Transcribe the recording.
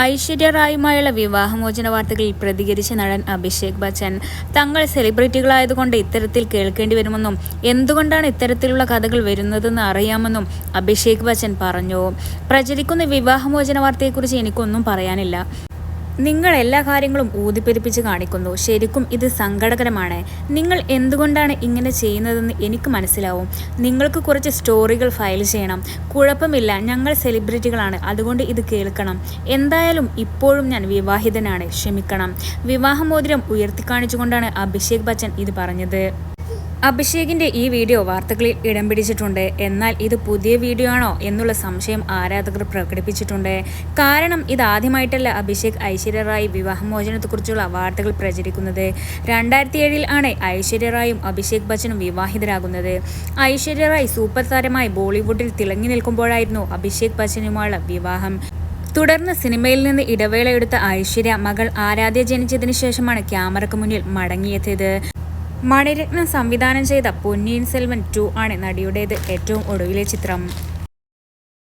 ഐശ്വര്യ റായുമായുള്ള വിവാഹമോചന വാർത്തകളിൽ പ്രതികരിച്ച നടൻ അഭിഷേക് ബച്ചൻ തങ്ങൾ സെലിബ്രിറ്റികളായതുകൊണ്ട് ഇത്തരത്തിൽ കേൾക്കേണ്ടി വരുമെന്നും എന്തുകൊണ്ടാണ് ഇത്തരത്തിലുള്ള കഥകൾ വരുന്നതെന്ന് അറിയാമെന്നും അഭിഷേക് ബച്ചൻ പറഞ്ഞു. പ്രചരിക്കുന്ന വിവാഹമോചന വാർത്തയെക്കുറിച്ച് എനിക്കൊന്നും പറയാനില്ല. നിങ്ങൾ എല്ലാ കാര്യങ്ങളും ഊതിപ്പെരിപ്പിച്ച് കാണിക്കുന്നു. ശരിക്കും ഇത് സങ്കടകരമാണ്. നിങ്ങൾ എന്തുകൊണ്ടാണ് ഇങ്ങനെ ചെയ്യുന്നതെന്ന് എനിക്ക് മനസ്സിലാവും. നിങ്ങൾക്ക് കുറച്ച് സ്റ്റോറികൾ ഫയൽ ചെയ്യണം. കുഴപ്പമില്ല ഞങ്ങൾ സെലിബ്രിറ്റികളാണ്. അതുകൊണ്ട് ഇത് കേൾക്കണം. എന്തായാലും ഇപ്പോഴും ഞാൻ വിവാഹിതനാണ്. ക്ഷമിക്കണം. വിവാഹമോതിരം ഉയർത്തിക്കാണിച്ചുകൊണ്ടാണ് അഭിഷേക് ബച്ചൻ ഇത് പറഞ്ഞത്. അഭിഷേകിന്റെ ഈ വീഡിയോ വാർത്തകളിൽ ഇടം പിടിച്ചിട്ടുണ്ട്. എന്നാൽ ഇത് പുതിയ വീഡിയോ ആണോ എന്നുള്ള സംശയം ആരാധകർ പ്രകടിപ്പിച്ചിട്ടുണ്ട്. കാരണം ഇത് ആദ്യമായിട്ടല്ല അഭിഷേക് ഐശ്വര്യ റായ് വിവാഹമോചനത്തെക്കുറിച്ചുള്ള വാർത്തകൾ പ്രചരിക്കുന്നത്. രണ്ടായിരത്തി ഏഴിൽ ആണ് ഐശ്വര്യ റായും അഭിഷേക് ബച്ചനും വിവാഹിതരാകുന്നത്. ഐശ്വര്യ റായ് സൂപ്പർ താരമായി ബോളിവുഡിൽ തിളങ്ങി നിൽക്കുമ്പോഴായിരുന്നു അഭിഷേക് ബച്ചനുമായുള്ള വിവാഹം. തുടർന്ന് സിനിമയിൽ നിന്ന് ഇടവേള എടുത്ത ഐശ്വര്യ മകൾ ആരാധ്യ ജനിച്ചതിന് ശേഷമാണ് ക്യാമറയ്ക്ക് മുന്നിൽ മടങ്ങിയെത്തിയത്. മണിരത്നം സംവിധാനം ചെയ്ത പൊന്നിയിൻ സെൽവൻ ടു ആണ് നടിയുടേത് ഏറ്റവും ഒടുവിലെ ചിത്രം.